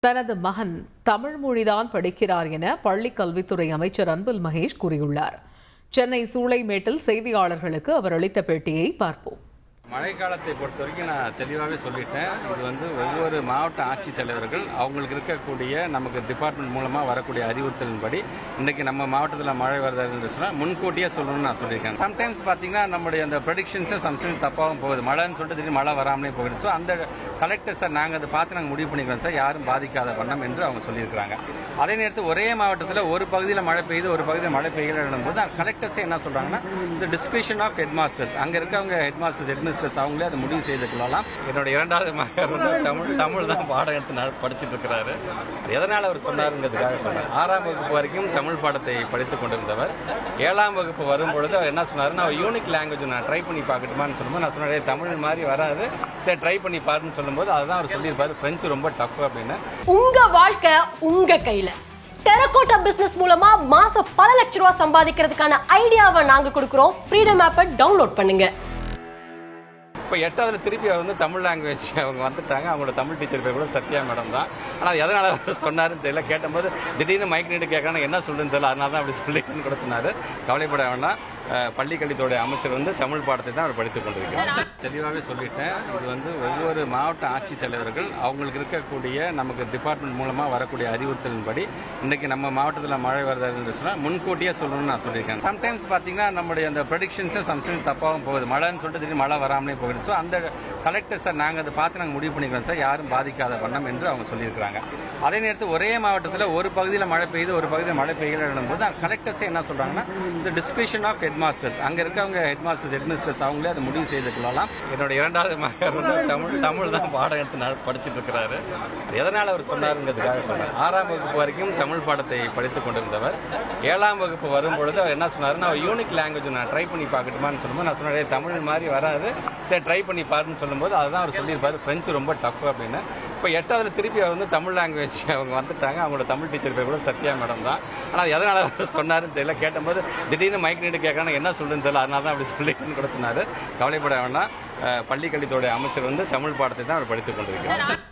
தனது மகன் தமிழ் மொழிதான் படிக்கிறார் என பள்ளிக் கல்வித்துறை அமைச்சர் அன்பில் மகேஷ் கூறியுள்ளார். சென்னை சூளைமேட்டில் செய்தியாளர்களுக்கு அவர் அளித்த பேட்டியை பார்ப்போம். மழைக்காலத்தை பொறுத்த வரைக்கும் நான் தெளிவாகவே சொல்லிட்டேன். இது வந்து ஒவ்வொரு மாவட்ட ஆட்சித்தலைவர்கள் அவங்களுக்கு இருக்கக்கூடிய நமக்கு டிபார்ட்மெண்ட் மூலமாக வரக்கூடிய அறிவுறுத்தலின்படி இன்னைக்கு நம்ம மாவட்டத்தில் மழை வருதுன்னு சொன்னால் முன்கூட்டியே சொல்லணும்னு நான் சொல்லியிருக்கேன். சம்டைம்ஸ் பார்த்தீங்கன்னா நம்முடைய அந்த ப்ரடிக்ஷன்ஸை சம்டைம்ஸ் தப்பாகவும் போகுது. மழைன்னு சொல்லிட்டு திடீர்னு மழை வராமலே போகுது. ஸோ அந்த கலெக்டர் சார் நாங்கள் அதை பார்த்து நாங்கள் முடிவு பண்ணிக்கிறோம். சார் யாரும் பாதிக்காத வண்ணம் என்று அவங்க சொல்லியிருக்கிறாங்க. அதே நேரத்தில் ஒரே மாவட்டத்தில் ஒரு பகுதியில் மழை பெய்யுது ஒரு பகுதியில் மழை பெய்யலன்னும் போது கலெக்டர்ஸே என்ன சொல்கிறாங்கன்னா இந்த டிஸ்கிரிப்ஷன் ஆஃப் ஹெட் மாஸ்டர்ஸ் அங்கே இருக்கவங்க ஹெட் மாஸ்டர்ஸ் ஹெட் மிஸ்டர்ஸ் அவங்களே அதை முடிவு செய்து கொள்ளலாம். என்னோட இரண்டாவது மகன் வந்து தமிழ் தமிழ் தான் பாடம் எடுத்து நா- படிச்சிட்டு இருக்கிறாரு எதனால் அவர் சொன்னாருங்கிறதுக்காக சொன்னார். ஆறாம் வகுப்பு வரைக்கும் தமிழ் பாடத்தை படித்துக் கொண்டிருந்தவர். ஏழாம் வகுப்பு வரும் பொழுது அவர் என்ன சொன்னாருன்னா யூனிக் லாங்குவேஜ் நான் ட்ரை பண்ணி பார்க்கட்டுமான்னு சொல்லும்போது நான் சொன்னேன் தமிழ் மாதிரி வராது. சரி ட்ரை பண்ணி பாருன்னு சொல்லும்போது அதுதான் அவர் சொல்லியிருப்பாரு ஃப்ரெஞ்சு ரொம்ப டஃப் அப்படின்னு. உங்க வாழ்க்கை உங்க கையில. டெரகோட்டா பிசினஸ் மூலமா மாசம் பல லட்ச ரூபாய் சம்பாதிக்கிறதுக்கான ஐடியாவை நாங்க கொடுக்குறோம். ஃப்ரீடம் ஆப்பை டவுன்லோட் பண்ணுங்க. இப்போ எட்டாவதுல திருப்பி அவர் வந்து தமிழ் லாங்குவேஜ் அவங்க வந்துட்டாங்க. அவங்களோட தமிழ் டீச்சர் பேர் கூட சத்யா மேடம் தான். ஆனால் எதனால் அவர் சொன்னாருன்னு தெரியல. கேட்டபோது திடீர்னு மைக் நீட்டு கேட்கறாங்க என்ன சொல்லுன்னு தெரியல. அதனால தான் அப்படி சொல்லிட்டுன்னு கூட சொன்னார். கவலைப்பட வேண்டாம். பள்ளிக்கல்வித்துறை அமைச்சர் வந்து தமிழ் பாடத்தை தான் அவர் படித்துக் கொண்டிருக்கிறார். தெளிவாகவே சொல்லிட்டேன். இது வந்து ஒவ்வொரு மாவட்ட ஆட்சித்தலைவர்கள் அவங்களுக்கு இருக்கக்கூடிய நமக்கு டிபார்ட்மெண்ட் மூலமாக வரக்கூடிய அறிவுறுத்தலின்படி இன்னைக்கு நம்ம மாவட்டத்தில் மழை வருதுன்னு முன்கூட்டியே சொல்லணும்னு நான் சொல்லியிருக்கேன். சம்டைம்ஸ் பார்த்தீங்கன்னா நம்முடைய அந்த ப்ரெடிக்ஷன்ஸை சம்டைம்ஸ் தப்பாகவும் போகுது. மழைன்னு சொல்லிட்டு திடீர்னு மழை வராமலே போகுது. ஸோ அந்த கலெக்டர் சார் நாங்கள் அதை பார்த்து நாங்கள் முடிவு பண்ணிக்கிறோம். சார் யாரும் பாதிக்காத வண்ணம் என்று அவங்க சொல்லியிருக்கிறாங்க. அதே நேரத்தில் ஒரே மாவட்டத்தில் ஒரு பகுதியில் மழை பெய்யுது ஒரு பகுதியில் மழை பெய்யல போது கலெக்டர்ஸே என்ன சொல்கிறாங்கன்னா இந்த டிஸ்கிரிப்ஷன் ஆஃப் ஹெட் மாஸ்டர்ஸ் அங்கே இருக்கவங்க ஹெட் மாஸ்டர்ஸ் ஹெட் மிஸ்டர்ஸ் அவங்களே அதை முடிவு செய்து கொள்ளலாம். என்னோட இரண்டாவது மகன் வந்து தமிழ் தமிழ் தான் பாடம் எடுத்து படிச்சுட்டு இருக்கிறாரு. எதனால் அவர் சொன்னாருங்கிறதுக்காக சொன்னார் ஆறாம் வகுப்பு வரைக்கும் தமிழ் பாடத்தை படித்துக் கொண்டிருந்தவர். ஏழாம் வகுப்பு வரும் பொழுது அவர் என்ன சொன்னார் நான் யூனிக் லாங்குவேஜ் நான் ட்ரை பண்ணி பார்க்கட்டுமான்னு சொல்லும்போது நான் சொன்னேன் தமிழ் மாதிரி வராது. சரி ட்ரை பண்ணி பாருன்னு சொல்லும்போது அதுதான் அவர் சொல்லியிருப்பார். ஃப்ரெஞ்சு ரொம்ப டஃப் அப்படின்னு. இப்போ எட்டாவதுல திருப்பி அவர் வந்து தமிழ் லாங்குவேஜ் அவங்க வந்துட்டாங்க. அவங்களோட தமிழ் டீச்சர் பேர் கூட சத்யா மேடம் தான். ஆனால் எதனால் அவர் சொன்னாருன்னு தெரியல. கேட்டபோது திடீர்னு மைக் நீட்டு கேட்கறாங்க என்ன சொல்லுன்னு தெரியல. அதனால தான் அப்படி சொல்லிட்டுன்னு கூட சொன்னார். கவலைப்பட வேண்டாம். பள்ளிக்கல்வித்துறை அமைச்சர் வந்து தமிழ் பாடத்தை தான் அவர் படித்துக் கொண்டிருக்கிறார்.